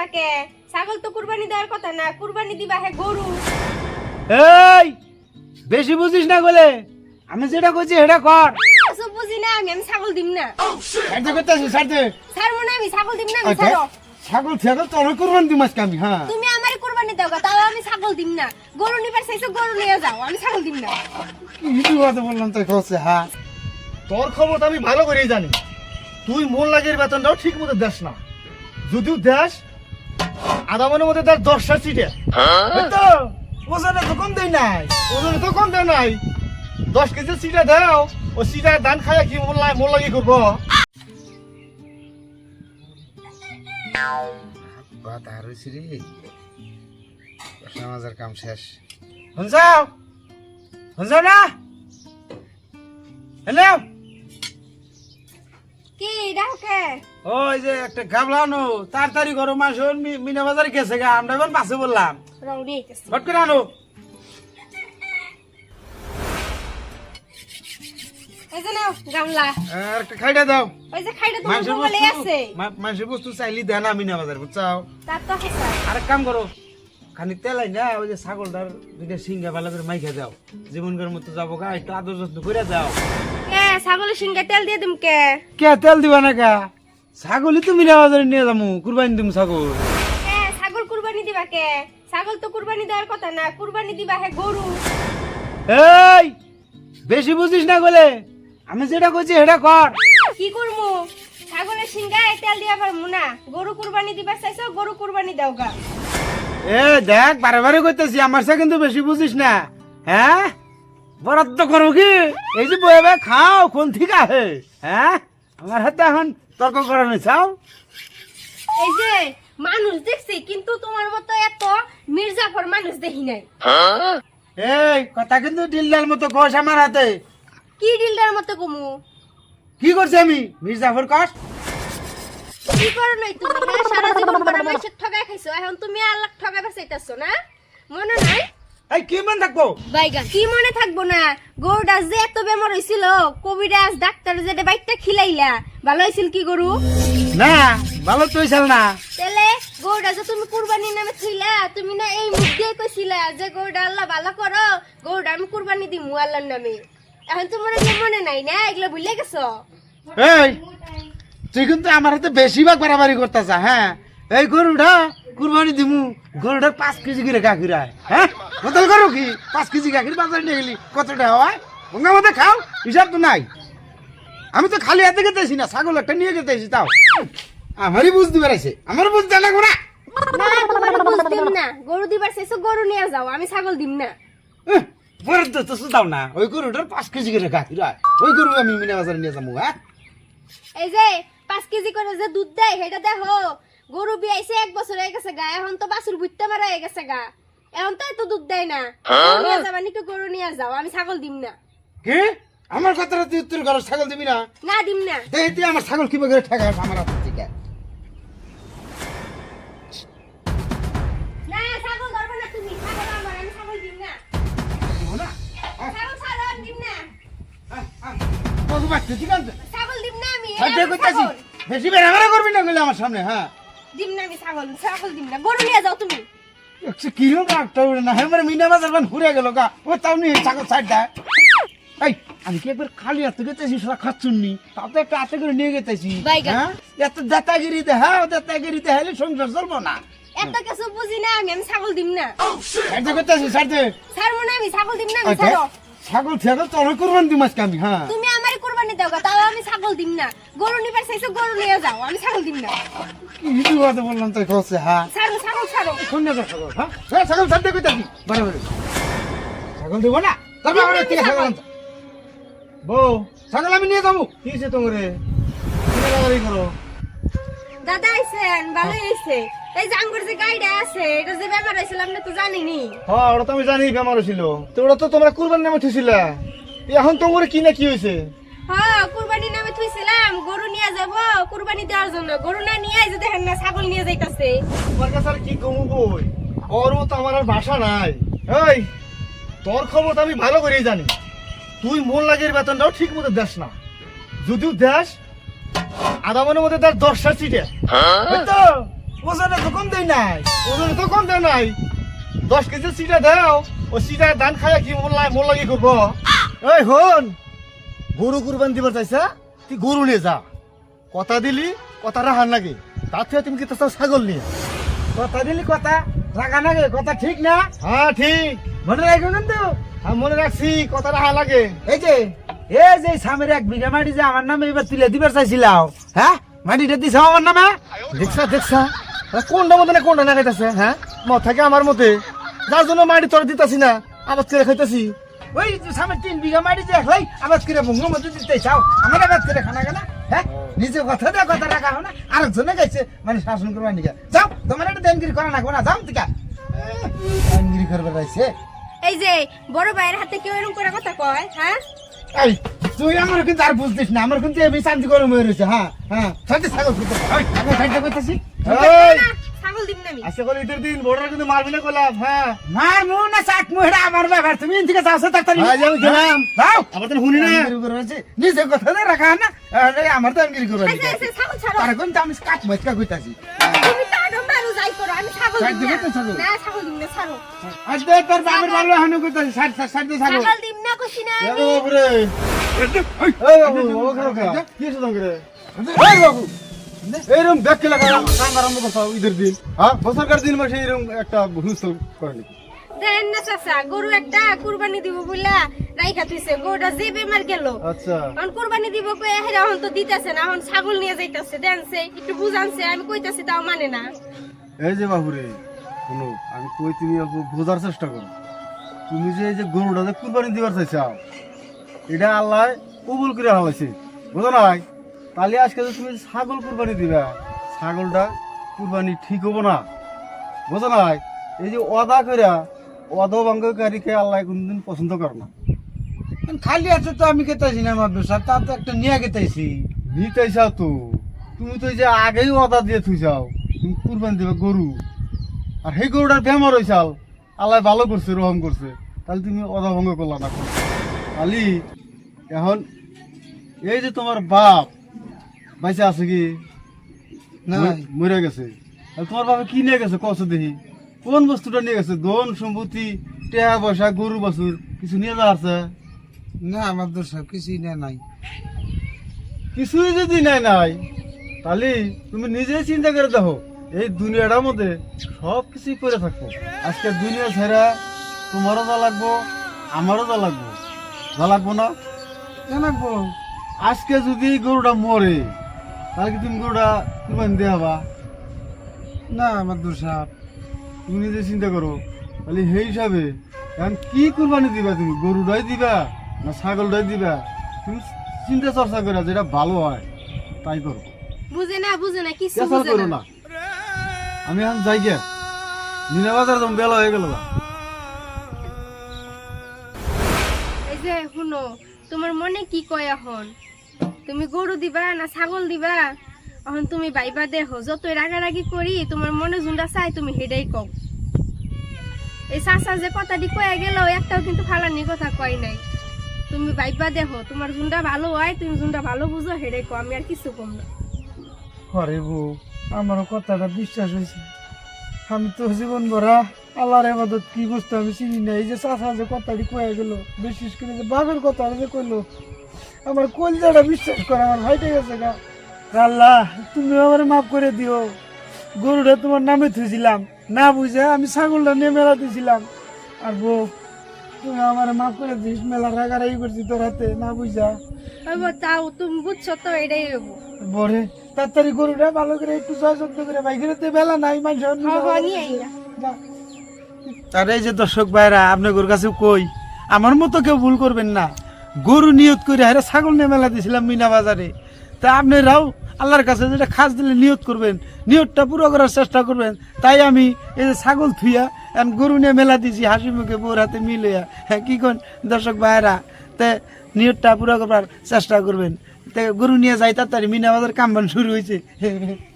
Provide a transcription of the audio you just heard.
দিবা কে ছাগল তো কুরবানি দেওয়ার কথা না কুরবানি দিবা হে গরু। এই বেশি বুঝিস না বলে আমি যেটা করছি সেটা কর। কিছু বুঝি না আমি আমি ছাগল দিম না। সাহায্য করতেছি সাহায্য ছাড় মনে আমি ছাগল দিম না আমি ছাড়ো। ছাগল ছাগল তোর করবেন দিম আজকে আমি হ্যাঁ। তুমি আমারে কুরবানি দাও তাও আমি ছাগল দিম না। গরু নিবার চাইছো গরু নিয়ে যাও আমি ছাগল দিম না। কিছু কথা বললাম তাই হ্যাঁ। তোর খবর তো আমি ভালো করেই জানি। তুই মন লাগের বেতনটাও ঠিক মতো দেস না। যদিও দেশ আধা মনের মধ্যে তার দশটা সিটে। তো ওজনে তো কম দেই নাই ওজনে তো কম দেয় নাই। দশ কেজি সিটা দাও ও সিটা ধান খায় কি লাগে মন লাগে করব? রে। সমাজের কাম শেষ। না। হ্যালো? কি ডাকে ওই যে একটা গাবলানো তাড়াতাড়ি করো মাস মিনা বাজারে গেছে গা আমরা এখন বাসে বললাম। রং দিয়ে ফট করে আনো। এই যে নাও গামলা আর একটা খাইটা দাও। ওই যে খাইটা তোমার মানুষের মোবাইলে বস্তু আছে। মানুষের বস্তু চাইলি না মিনা বাজার বুঝছাও? তার তো হেসা কাম করো খানি তেলাই না ওই যে ছাগলটার দুইটা সিঙ্গা ভালো করে মাইখা দাও। জীবন করার মতো যাব গা একটু আদর যত্ন করে কে ছাগলের সিংহে তেল দিয়ে দিম কে? কে তেল দিবা না কা? ছাগলই তো বাজারে নিয়ে যাব কুরবানি দিম ছাগল। কে ছাগল কুরবানি দিবা কে? ছাগল তো কুরবানি দেওয়ার কথা না কুরবানি দিবা হে গরু। এই বেশি বুঝিস না বলে আমি যেটা করছি সেটা কর। কি করমু? ছাগলের সিংহায় তেল দিয়া পারমু না? গরু কুরবানি দিবা চাইছো গরু কুরবানি দাও গা। এ দেখ বারে বারে করতেছি আমার সে কিন্তু বেশি বুঝিস না। হ্যাঁ? বরাদ্দ করো কি? এই যে বয়ে খাও কোন ঠিক আছে হ্যাঁ? আমার হাতে এখন তর্ক করানো চাও? এই যে মানুষ দেখছি কিন্তু তোমার মতো এত মির্জাফর মানুষ দেখি নাই। এই কথা কিন্তু ডিল্লার মতো কষ আমার হাতে। কি ডিলটার মতো কমু? কি করছি আমি? মির্জাফর কষ কি করো নাই তুমি? হ্যাঁ? সারা জীবন বড় মানুষের ঠগাই খাইছো এখন তুমি আল্লাহ ঠগাই বাঁচাইতেছো না? মনে নাই? এই কি মন থাকব? বাইগা কি মনে থাকব না? গরুটা যে এত বেমার হয়েছিল কবিরাজ ডাক্তার যেটা বাইকটা খিলাইলা। ভালো হয়েছিল কি গরু? না ভালো তো হইছিল না। তাহলে গরুটা যে তুমি কুরবানির নামে থইলা তুমি না এই মুখ দিয়ে কইছিলা যে গরুটা আল্লাহ ভালো করো গরুটা আমি কুরবানি দিমু আল্লাহর নামে। এখন তোমার মনে নাই না? এগুলো ভুলে গেছো? এই তুই কিন্তু আমার হাতে বেশিরভাগ বাড়াবাড়ি করতেছ হ্যাঁ? এই গরুটা কুরবানি দিমু। গরুটার পাঁচ কেজি করে গাখির হয়? বদল করো কি? পাঁচ কেজি গাখির বাজারে নিয়ে গেলি কতটা হয়? গঙ্গা মধ্যে খাও হিসাব তো নাই। আমি তো খালি হাতে গেতেছি না ছাগল একটা নিয়ে গেতেছি তাও। আমারই বুঝতে পেরেছে। আমার বুঝতে না। দিম না। গরু দিবার চাইছো গরু নিয়ে যাও আমি ছাগল দিম না। তো না। ওই গরুটার পাঁচ কেজি করে গাখির হয় ওই গরু আমি মিনা বাজারে নিয়ে যাব হ্যাঁ? এই যে পাঁচ কেজি করে যে দুধ দেয় সেটা দেখো। গরু বিয়াইছে এক বছর হয়ে গেছে গা এখন তো বাছুর বুঝতে মারা হয়ে গেছে গা। এখন তো এত দুধ দেয় না। গরু নিয়ে যাবা নাকি গরু নিয়ে যাও আমি ছাগল দিম না। কি? আমার কথাটা তুই উত্তর করো ছাগল দিবি না? না দিম না। দেখি তুই আমার ছাগল কীভাবে করে ঠেকা আমার হাত থেকে। না ছাগল ধরবে না তুমি। ছাগল আমার আমি ছাগল দিম না। দিব না? হ্যাঁ, ছাগল আমি দিম না। হ্যাঁ, হ্যাঁ। ছাগল দিম না আমি বেশি বেড়াবেড়া করবি না গেলে আমার সামনে হ্যাঁ? দিম না আমি ছাগল ছাগল দিম না। গরু নিয়ে যাও তুমি। না। মিনা বাজার বান ঘুরে গেল গা। ও তাও নিয়ে ছাগল সাইড দেয়। এই আমি কি একবার খালি হাতে গেতেছি সারা খাচ্ছুননি তাও তো একটা হাতে করে নিয়ে গেতেছি। হ্যাঁ? এত দাতাগিরিতে হ্যাঁ দাতাগিরিতে হলে সংসার চলবো না। এত কিছু বুঝি না আমি আমি ছাগল দিম না। সাইড করতেছি সাইড ছাড়বো না আমি ছাগল দিম না আমি ছাড়ো। ছাগল ছাগল তোর করবেন দিম আজকে আমি হ্যাঁ। তুমি আমারই কুরবানি দাও তাও আমি ছাগল দিম না। গরু নিবার চাইছো গরু নিয়ে যাও আমি ছাগল দিম না। কিছু কথা বললাম তাই কচ্ছে হ্যাঁ। ছাড়ো ছাগল ছাড়ো। কোন জায়গার ছাগল হ্যাঁ। হ্যাঁ, ছাগল ছাড়তে কইতাছি বারে বারে। ছাগল দেবো না? তারপর আমরা কে ছাগল আনতে? বউ ছাগল আমি নিয়ে যাব। কি হয়েছে তোমার? করো। দাদা আইছেন ভালো হয়েছে এই যে যে গাড়িটা আছে এটা যে ব্যাপার হয়েছিল আপনি তো জানিনি। হ্যাঁ ওটা তো আমি জানি বেমার ছিল তো ওটা তো তোমরা কুরবান নামে থুছিল এখন তোমার কি না কি হয়েছে হ্যাঁ কুরবানি নামে থুইছিলাম গরু নিয়ে যাব কুরবানি দেওয়ার জন্য। গরু না নিয়ে যে দেখেন না ছাগল নিয়ে যাইতাছে। তোমার কাছে আর কি কমু বই ওর মতো আমার আর ভাষা নাই। এই তোর খবর আমি ভালো করেই জানি। তুই মন লাগের বেতনটাও ঠিক মতো দেস না। যদিও দেশ আধা মনের মধ্যে তার দশটা সিটে। তো। ওজনে তো কম দেই নাই ওজনে তো কম দেয় নাই। দশ কেজি সিটা দাও ও সিটা ধান খায় কি মোর লাগি করব? এই হন গরু কুরবান দিবার চাইছা তুই গরু নিয়ে যা। কথা দিলি কথা রাখার লাগে তার থেকে তুমি কি তো ছাগল নিয়ে? কথা দিলি কথা রাখা নাগে কথা ঠিক না? হ্যাঁ ঠিক। মনে রাখো কিন্তু। আমি মনে রাখছি কথা রাখা লাগে এই যে এই যে সামের এক বিঘা মাটি যে আমার নামে এবার তুলে দিবার চাইছিলাম হ্যাঁ? মাটিটা দিছ আমার নামে? দেখছা দেখছা। কোনটা মধ্যে না কোনটা না খাইতেছে হ্যাঁ? মত থাকে আমার মতে। যার জন্য মাটি তোর দিতাছি না আবার ছেড়ে খাইতেছি। ওই সামনে তিন বিঘা মাটি যে ভাই আবাদ করে ভঙ্গ মতো দিতে চাও? আমার আবাদ করে খানা কেনা হ্যাঁ? নিজে কথা দেওয়া কথা রাখা হয় না। আরেকজনে গাইছে মানে শাসন করবার নিকে। যাও তোমার একটা দেনগিরি করা না না যাও টিকা দেনগিরি করবার রাইছে এই যে বড় ভাইয়ের হাতে কেউ এরকম করে কথা কয় হ্যাঁ? এই তুই আমার কিন্তু আর বুঝতিস না আমার কিন্তু এমনি শান্তি গরম হয়ে রয়েছে হ্যাঁ হ্যাঁ। শান্তি খুঁজতে আমি শান্তি করতেছি এই, না, ছাগল দিন না আমি আজকে করে ঈদের দিন বড়রা কিন্তু মারবি না করলাম হ্যাঁ মার মু না চাক মু এটা আমার ব্যাপার তুমি এদিকে থেকে যাও তাড়াতাড়ি আজ আমি গেলাম। যাও আবার তো শুনি না। নিজে কথা দিয়ে রাখা হয় না আরে আমার আচ্ছা, আচ্ছা, ছাগল ছাড়ো তার কোন আমি কাট মজকা কইতাছি তুমি তো আরও মারো যাই করো আমি ছাগল দিম না ছাগল? দিম না ছাড়ো আজ দে তোর বাবার বাবা হানু কইতাছি সাইড সাইড দিয়ে ছাগল ছাগল দিম না কইছি না আমি। বাবু এই বাবু ওকে ওকে কি শুধু করে এই বাবু এইরকম ব্যাগ খেলা কাম আরম্ভ করতে ঈদের দিন। হ্যাঁ? বছরকার দিন মাসে এরকম একটা হুলস্থুল করে নাকি? দেন না চাচা গরু একটা কুরবানি দিব রাইখা গরুটা যে বেমার গেল। আচ্ছা। এখন কুরবানি দিব কই হেরা এখন তো দিতেছে না এখন ছাগল নিয়ে যাইতাছে দেনছে একটু বুঝানছে আমি কইতাছি তাও মানে না। এই যে শোনো আমি কই তুমি অল্প বোঝার চেষ্টা করো। তুমি যে এই যে গরুটা যে কুরবানি দিবার চাইছাও এটা আল্লাহ কবুল করে হালাইছে। বুঝো নাই তাহলে আজকে যে তুমি ছাগল কুরবানি দিবা। ছাগলটা কুরবানি ঠিক হব না। বুঝো নাই? এই যে অদা কইরা অধভঙ্গকারীকে আল্লাহ কোনদিন পছন্দ করে না। খালি আছে তো আমি কেতাইছি না আমার দোষা তা তো একটা নিয়ে কেতাইছি নিতে চাও তো। তুমি তো যে আগেই অদা দিয়ে থুই যাও তুমি কুরবানি দিবে গরু। আর সেই গরুটার বেমার হয়েছাল আল্লাহ ভালো করছে, রহম করছে। তাহলে তুমি অদা ভঙ্গ করলা না। খালি এখন এই যে তোমার বাপ বাইসে আছে কি? না। মরে- গেছে। তোমার বাবা কি নিয়ে গেছে? কত দেখি। কোন বস্তুটা নিয়ে গেছে? ধন সম্পত্তি টেহা পয়সা গরু বাছুর কিছু নিয়ে আছে? না আমার দোষা কিছুই না নাই। কিছুই যদি নাই নাই তাহলে তুমি নিজেই চিন্তা করে দেখো এই দুনিয়াটার মধ্যে সব কিছুই করে থাকব আজকে দুনিয়া ছেড়া তোমারও যা লাগবো আমারও যা লাগবো। যা লাগবো না? জানাব আজকে যদি গরুটা মরে তাহলে কি তুমি গরুটা কুরবানি দেওয়া না আমার দোষা তুমি নিজে চিন্তা করো। তাহলে সেই হিসাবে এখন কি কুরবানি দিবা তুমি? গরুটাই দিবা না ছাগলটাই দিবা? তুমি চিন্তা চর্চা করে যেটা ভালো হয় তাই করো। বুঝে না বুঝে না কিছু পেশাল বুঝে করো না। আমি এখন যাই গে। মিনা বাজার যাম বেলা হয়ে গেল। এই যে শুনো তোমার মনে কি কয় এখন? তুমি গরু দিবা না ছাগল দিবা? এখন তুমি বাইবা দেখো, যতই রাগারাগি করি, তোমার মনে যোনটা চাই তুমি হেডাই কও। এই চাচা যে কথাটি কয়ে গেল, একটাও কিন্তু ফালানি কথা কয় নাই। তুমি বাইবা দেখো, তোমার যোনটা ভালো হয়, তুমি যোনটা ভালো বুঝো হেডাই কও, আমি আর কিছু কম না। হরে বউ, আমারও কথাটা বিশ্বাস হয়েছে। আমি তো জীবন ভরা আল্লাহর এবাদত কি বস্তু আমি চিনি না। এই যে চাষা যে কথাটি কয়ে গেল, বিশেষ করে যে বাপের কথা যে কইলো আমার কলজাটা বিশ্বাস করে আমার ভাইটে গেছে গা। আল্লাহ তুমি আমার মাফ করে দিও। গরুটা তোমার নামে থুইছিলাম। না বুঝে আমি ছাগলটা নিয়ে মেলা দিয়েছিলাম আর বউ তুমি আমার মাফ করে দিস মেলা রাগারাগি করছি তোর হাতে না বুঝা? তাও তুমি বুঝছ তো এটাই বরে তাড়াতাড়ি গরুটা ভালো করে একটু সহযোগ করে বাইকের তো বেলা নাই মানুষ। আর এই যে দর্শক ভাইরা আপনাদের কাছে কই? আমার মতো কেউ ভুল করবেন না। গরু নিয়ত করে হারে ছাগল নিয়ে মেলা দিয়েছিলাম মিনা বাজারে। তা আপনি আপনারাও আল্লাহর কাছে যেটা খাস দিলে নিয়ত করবেন, নিয়তটা পুরো করার চেষ্টা করবেন। তাই আমি এই যে ছাগল থুইয়া এখন গরু নিয়ে মেলা দিছি, হাসি মুখে বউর হাতে মিলে হ্যাঁ কি কন, দর্শক ভাইরা তে নিয়তটা পুরো করার চেষ্টা করবেন। তে গরু নিয়ে যাই তাড়াতাড়ি, মিনা বাজার কামবান শুরু হয়েছে